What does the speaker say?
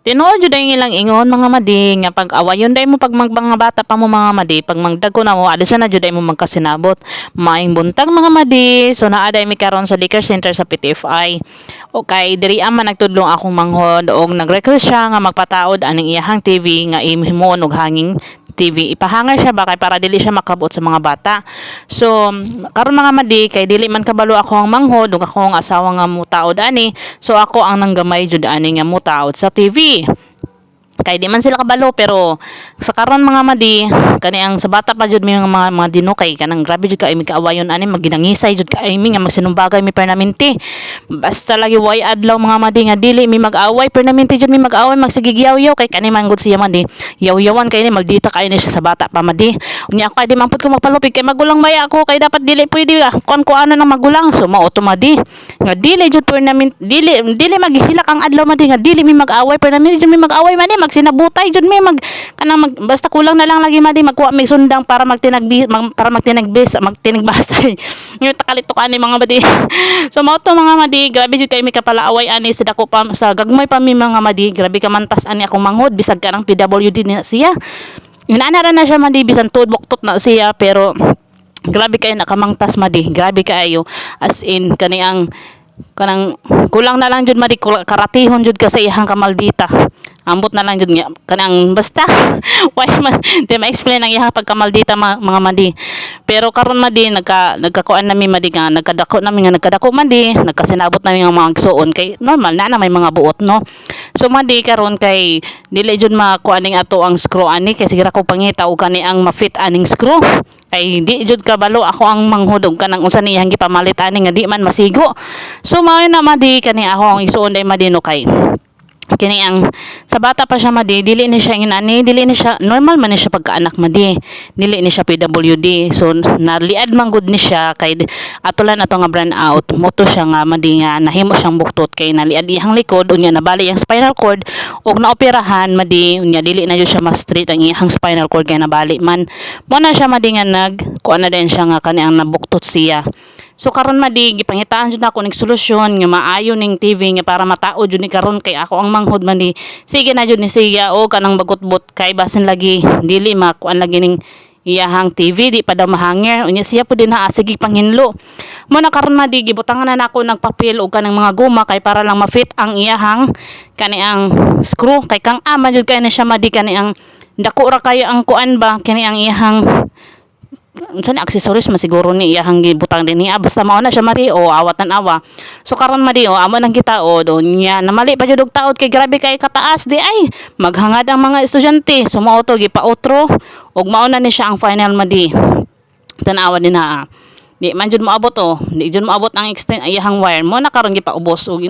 Tinuod jud ang ilang ingon mga madi nga pag awayon day mo pag mga bata pa mo mga madi pag magdagko na mo ada siya na jud mo magkasinabot. Maing buntag mga madi. So naa day mi karon sa liquor center sa PTFI okay diri man nagtudlong akong manghod og nag-request siya nga magpataod aning iyahang TV nga imhimuon og hanging TV ipahangar siya ba kay para dili siya makabot sa mga bata? So karon mga madi kay dili man kabalo ako ang manghod ug ako ang asawa nga mutaod ani. So ako ang nanggamay jud ani nga mutaod sa TV kay di man sila kabalo pero sa karon mga madi kani ang sa bata pa jud mi mga mga, mga dinukay kanang grabe jud ka mi kaawayon ani maginangisay jud ka mi nga magsinumbagay mi permanente. Basta lagi way adlaw mga madi nga dili mi mag-away permanente jud mi mag-away magsigigyaw-yaw kay kani man gud siya madi. Yaw-yawan kay ni magdita kay ni siya sa bata pa madi. Unya ako kay di man pud ko magpalupig kay magulang baya ako kay dapat dili pwede kon ko ano ng magulang so mao to madi. Nga dili jud permanente dili dili maghilak ang adlaw madi nga dili mi mag-away permanente jud mi mag-away madi magsinabutay jud mi mag kanang mag, basta kulang na lang lagi madi magkuha mi sundang para magtinagbi mag, para magtinagbis magtinagbasay yung takalito ka ni mga madi. So mao to mga madi. Grabe jud kay mi kapalaaway ani sa dako pa sa gagmay pa mi mga madi. Grabe ka mantas ani akong manghod bisag kanang PWD na siya. Inaanara na siya madi. Bisan tuod buktot na siya pero grabe kayo nakamangtas madi. Grabe kayo. As in kani ang kanang kulang na lang jud madi karatihon jud ka sa ihang kamaldita. Ambot na lang jud nga kanang basta why man di ma-explain ang ihang pagkamaldita ma- mga madi. Pero karon madi nagka nagkakuan nami madi nga nagkadako nami nga nagkadako madi nagkasinabot nami nga mga igsuon kay normal na na may mga buot no? So madi karon kay dili jud makuan ning ato ang screw ani kay sige ra ko pangita og kani ang ma-fit aning screw. Ay di jud kabalo ako ang manghudog kanang unsa niyang gipamalit ani nga di man masigo. So mao na madi kani ako ang isuon day madino kay kini ang sa bata pa siya madi dili ni siya inani dili ni siya normal man ni siya pagkaanak madi. Dili ni siya PWD so naliad man gud ni siya kay atulan ato nga brand out. Moto siya nga madi nga nahimo siyang buktot kay naliad iyang likod unya nabali ang spinal cord og naoperahan madi unya dili na jud siya mas straight ang iyang spinal cord kay nabali man. Mo na siya madi nga nag kuan na din siya nga kani ang nabuktot siya So karon madi gipangitaan jud ako ning solusyon nga maayo ning TV nga para matao jud ni karon kay ako ang manghod man ni sige na jud ni siya o kanang bagutbot kay basin lagi dili makuan lagi ning iyahang TV di pa daw mahangir unya siya po din ha sige panghinlo mo na karon madi gibutangan na nako ng papel o kanang mga guma kay para lang ma-fit ang iyahang kani ang screw. Kay kang ama jud kay na siya madi kani ang dako ra kayo ang kuan ba kani ang iyahang unsa ni accessories man siguro ni iyahang gibutang din. Niya basta mao na siya mari o awat nan awa. So karon mari o amo nang kita o niya namali pa jud taod kay grabe kay kataas di ay maghangad ang mga estudyante. So mao to gipautro og mao na ni siya ang final madi. Tanawa din ha. Di man jud moabot o di jud moabot ang extend iyahang wire. Mo na karon gipaubos og